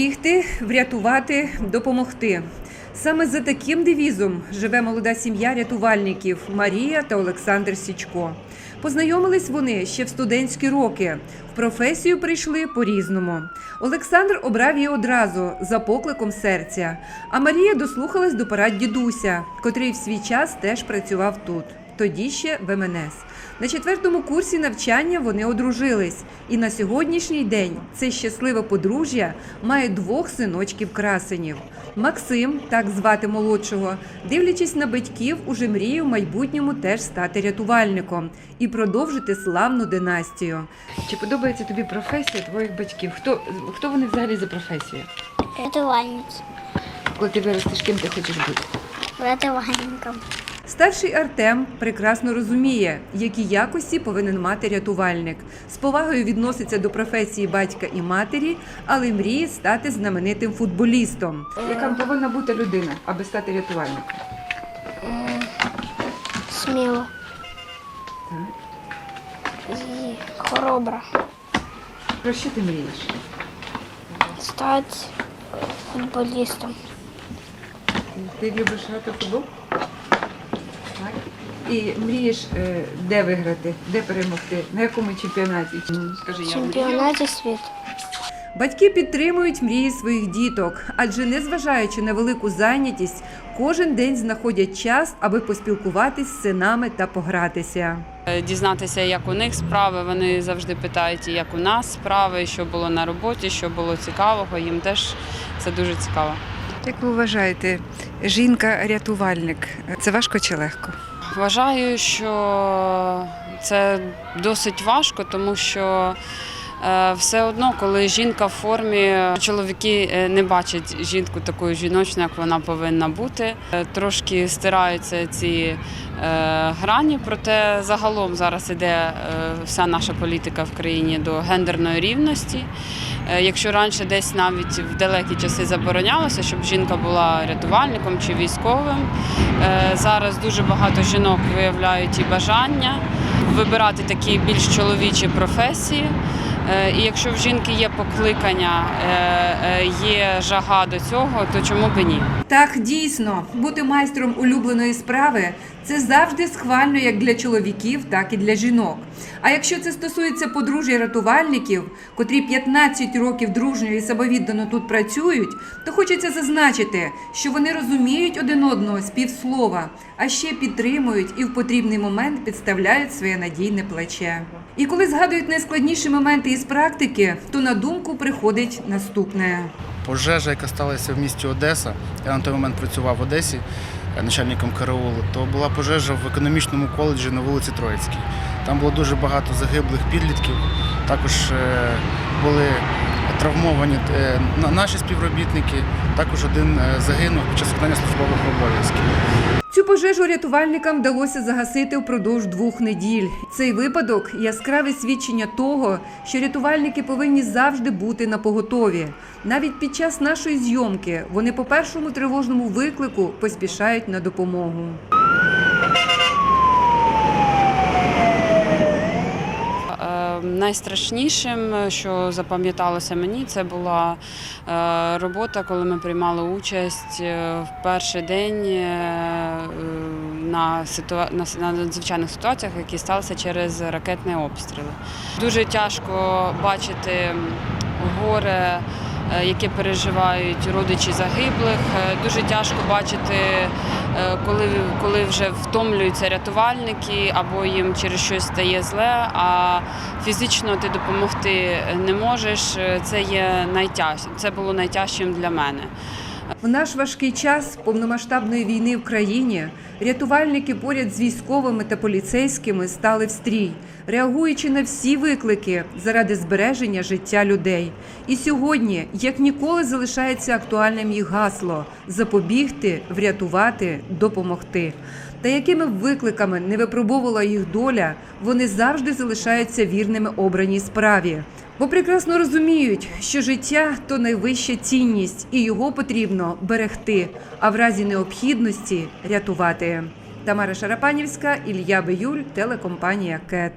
Запобігти, врятувати, допомогти. Саме за таким девізом живе молода сім'я рятувальників Марія та Олександр Січко. Познайомились вони ще в студентські роки. В професію прийшли по-різному. Олександр обрав її одразу за покликом серця. А Марія дослухалась до порад дідуся, котрий в свій час теж працював тут. Тоді ще в МНС. На четвертому курсі навчання вони одружились, і на сьогоднішній день це щасливе подружжя має двох синочків красенів. Максим, так звати молодшого, дивлячись на батьків, уже мріє в майбутньому теж стати рятувальником і продовжити славну династію. Чи подобається тобі професія твоїх батьків? Хто, хто вони взагалі за професію? Рятувальниць. Коли ти виростеш, ким ти хочеш бути? Рятувальником. Старший Артем прекрасно розуміє, які якості повинен мати рятувальник. З повагою відноситься до професії батька і матері, але мріє стати знаменитим футболістом. Яка повинна бути людина, аби стати рятувальником? Сміло. І хоробра. Про що ти мрієш? Стати футболістом. Ти любиш грати в футбол? Так. І мрієш е, де виграти, де перемогти, на якому чемпіонаті? Скажи, В чемпіонаті світу. Батьки підтримують мрії своїх діток, адже незважаючи на велику зайнятість, кожен день знаходять час, аби поспілкуватись з синами та погратися. Е, Дізнатися, як у них справи. Вони завжди питають, як у нас справи, що було на роботі, що було цікавого. Їм теж це дуже цікаво. Як ви вважаєте, жінка-рятувальник це важко чи легко? Вважаю, що це досить важко, тому що е, все одно, коли жінка в формі, чоловіки е, не бачать жінку такою жіночною, як вона повинна бути. Е, Трошки стираються ці грані, проте загалом зараз іде вся наша політика в країні до гендерної рівності. Е, Якщо раніше десь навіть в далекі часи заборонялося, щоб жінка була рятувальником чи військовим, е, зараз дуже багато жінок виявляють і бажання вибирати такі більш чоловічі професії. Е, І якщо в жінки є покликання, е, е, є жага до цього, то чому б ні? Так, дійсно, бути майстром улюбленої справи це завжди схвально як для чоловіків, так і для жінок. А якщо це стосується подружжя рятувальників, котрі 15 років дружньо і самовіддано тут працюють, то хочеться зазначити, що вони розуміють один одного з півслова, а ще підтримують і в потрібний момент підставляють своє надійне плече. І коли згадують найскладніші моменти із практики, то на думку приходить наступне. пожежа, яка сталася в місті Одеса. Я на той момент працював в Одесі е, начальником караулу. То була пожежа в економічному коледжі на вулиці Троїцькій. Там було дуже багато загиблих підлітків. Також е, були травмовані е, наші співробітники. Також один загинув під час виконання службових обов'язків. Цю пожежу рятувальникам вдалося загасити впродовж двох неділь. Цей випадок яскраве свідчення того, що рятувальники повинні завжди бути на поготові. Навіть під час нашої зйомки вони по першому тривожному виклику поспішають на допомогу. Е, Найстрашнішим, що запам'яталося мені, це була е, робота, коли ми приймали участь е, в перший день на, ситуа... на надзвичайних ситуаціях, які сталися через ракетні обстріли. Дуже тяжко бачити горе, е, яке переживають родичі загиблих. Е, Дуже тяжко бачити, е, коли, коли вже втомлюються рятувальники або їм через щось стає зле, а фізично ти допомогти не можеш. Це є найтяжче. Це було найтяжчим для мене. В наш важкий час повномасштабної війни в країні рятувальники поряд з військовими та поліцейськими стали в стрій, реагуючи на всі виклики заради збереження життя людей. І сьогодні, як ніколи, залишається актуальним їх гасло запобігти, врятувати, допомогти. Та якими викликами не випробовувала їх доля, вони завжди залишаються вірними обраній справі. Бо прекрасно розуміють, що життя то найвища цінність, і його потрібно берегти, а в разі необхідності рятувати. Тамара Шарапанівська, Ілля Биюль, телекомпанія КЕТ.